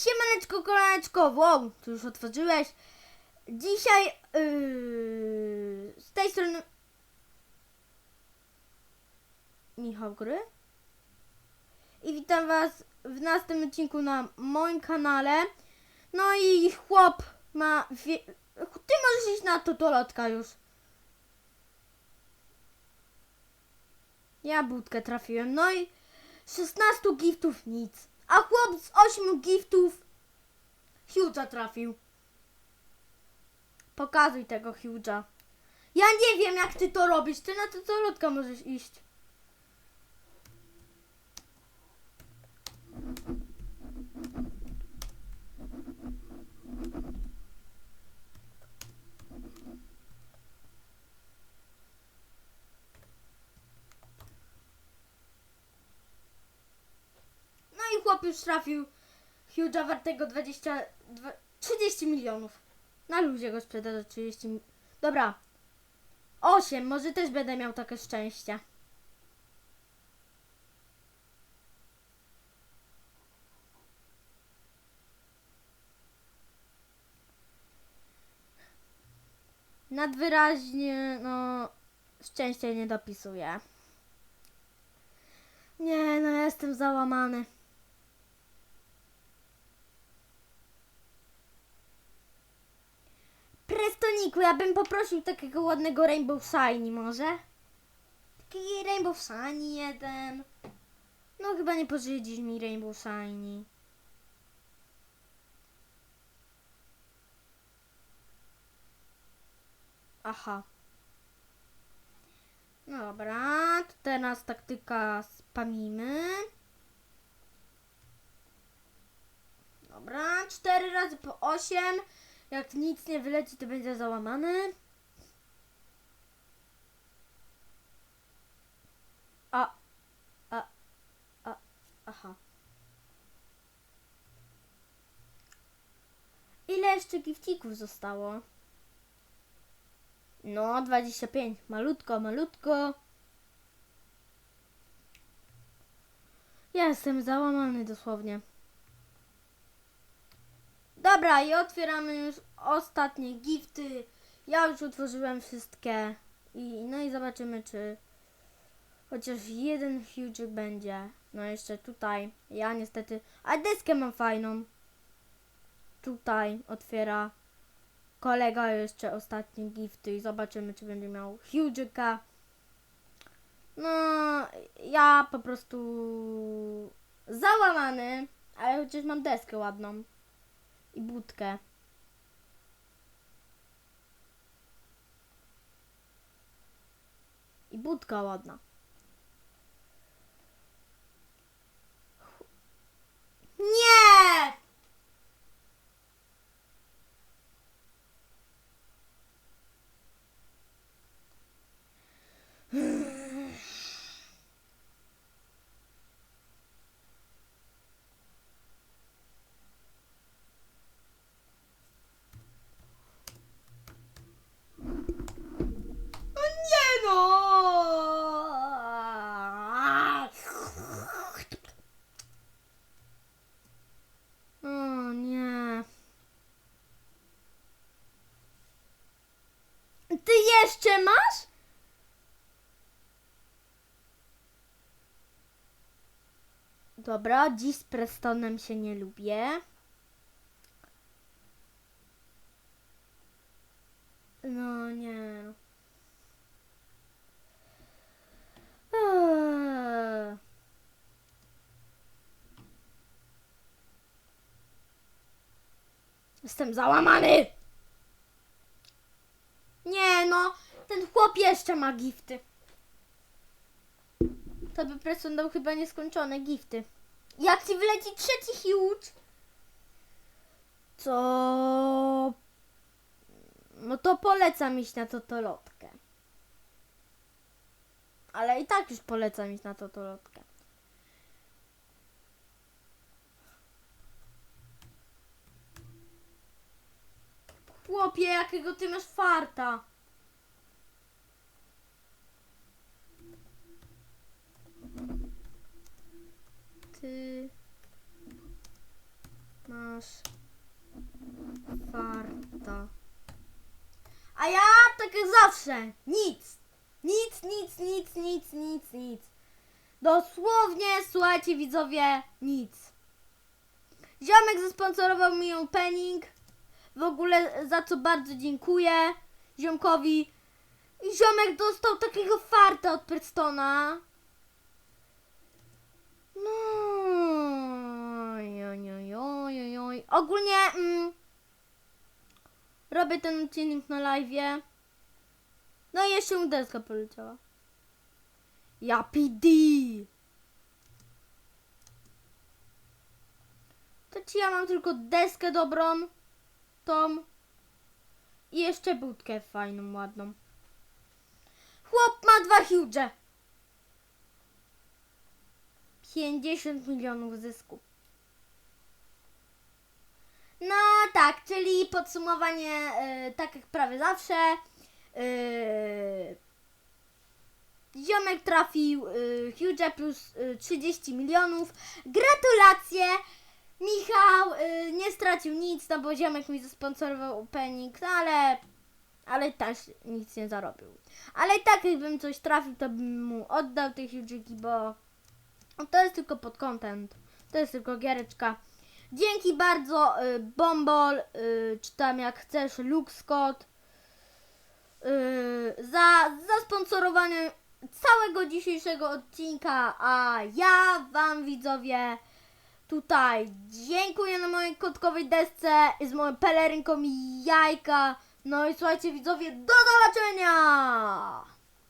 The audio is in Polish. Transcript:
Siemaneczko, kolaneczko, wow, tu już otworzyłeś. Dzisiaj yy, z tej strony Michał Gry i witam was w następnym odcinku na moim kanale. No i chłop ma... Wie... Ty możesz iść na totolotka już. Ja budkę trafiłem, no i 16 giftów nic. A chłop z 8 giftów Huge'a trafił. Pokazuj tego Huge'a. Ja nie wiem jak ty to robisz, ty na totolotka możesz iść. No i chłop już trafił Huge'a wartego 20, dwa- 30 milionów. Na luzie go sprzeda za 30 mi- Dobra. 8, może też będę miał takie szczęście. Nadwyraźnie, no, szczęście nie dopisuje. Nie, no jestem załamany. Ja bym poprosił takiego ładnego Rainbow Shiny może? Taki Rainbow Shiny jeden. No chyba nie pożydzisz mi Rainbow Shiny. Aha. Dobra, to teraz taktyka spamimy. Dobra, 4 razy po 8. Jak nic nie wyleci, to będzie załamany. A, a, a, aha. Ile jeszcze gifcików zostało? No, 25. Malutko, malutko. Ja jestem załamany dosłownie. Dobra, i otwieramy już ostatnie gifty. Ja już utworzyłem wszystkie. I, no i zobaczymy, czy chociaż jeden huge będzie. No jeszcze tutaj. Ja niestety. A deskę mam fajną. Tutaj otwiera kolega jeszcze ostatnie gifty i zobaczymy, czy będzie miał huge'ka. No, ja po prostu załamany, ale chociaż mam deskę ładną i budkę. и будка ладно Dobra, dziś z Prestonem się nie lubię. No nie. Eee. Jestem załamany! Nie no, ten chłop jeszcze ma gifty. To by Preston dał chyba nieskończone gifty. Jak ci wleci trzeci huge, to... No to polecam iść na totolotkę. Ale i tak już polecam iść na totolotkę. Chłopie, jakiego ty masz farta. Ty... masz farta. A ja tak jak zawsze, nic. Nic, nic, nic, nic, nic, nic. Dosłownie, słuchajcie widzowie, nic. Ziomek zasponsorował mi opening. W ogóle za co bardzo dziękuję ziomkowi. I ziomek dostał takiego farta od Prestona. No. Oj, oj, oj, oj, oj. Ogólnie mm, robię ten odcinek na live. No i jeszcze mu deska poleciała. Ja PD. To ci ja mam tylko deskę dobrą. Tą. I jeszcze budkę fajną, ładną. Chłop ma dwa huge. 50 milionów zysku. No tak, czyli podsumowanie y, tak jak prawie zawsze. Y, ziomek trafił y, Huge plus y, 30 milionów. Gratulacje! Michał y, nie stracił nic, no bo ziomek mi zasponsorował opening, no ale, ale też nic nie zarobił. Ale i tak jakbym coś trafił, to bym mu oddał te huge'iki, bo to jest tylko pod content. To jest tylko giereczka. Dzięki bardzo y, Bombol, y, czy tam jak chcesz Lux Scott, y, za, za sponsorowanie całego dzisiejszego odcinka, a ja wam widzowie tutaj dziękuję na mojej kotkowej desce z moją pelerynką jajka. No i słuchajcie widzowie, do zobaczenia!